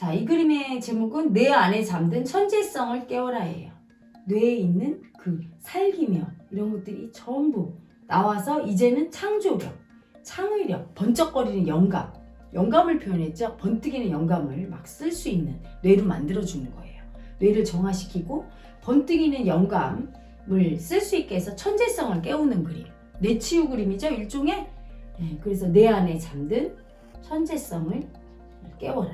자, 이 그림의 제목은 뇌 안에 잠든 천재성을 깨워라예요. 뇌에 있는 그 살기며 이런 것들이 전부 나와서 이제는 창조력, 창의력, 번쩍거리는 영감, 영감을 표현했죠. 번뜩이는 영감을 막 쓸 수 있는 뇌로 만들어주는 거예요. 뇌를 정화시키고 번뜩이는 영감을 쓸 수 있게 해서 천재성을 깨우는 그림. 뇌치유 그림이죠. 일종의 예, 그래서 뇌 안에 잠든 천재성을 깨워라.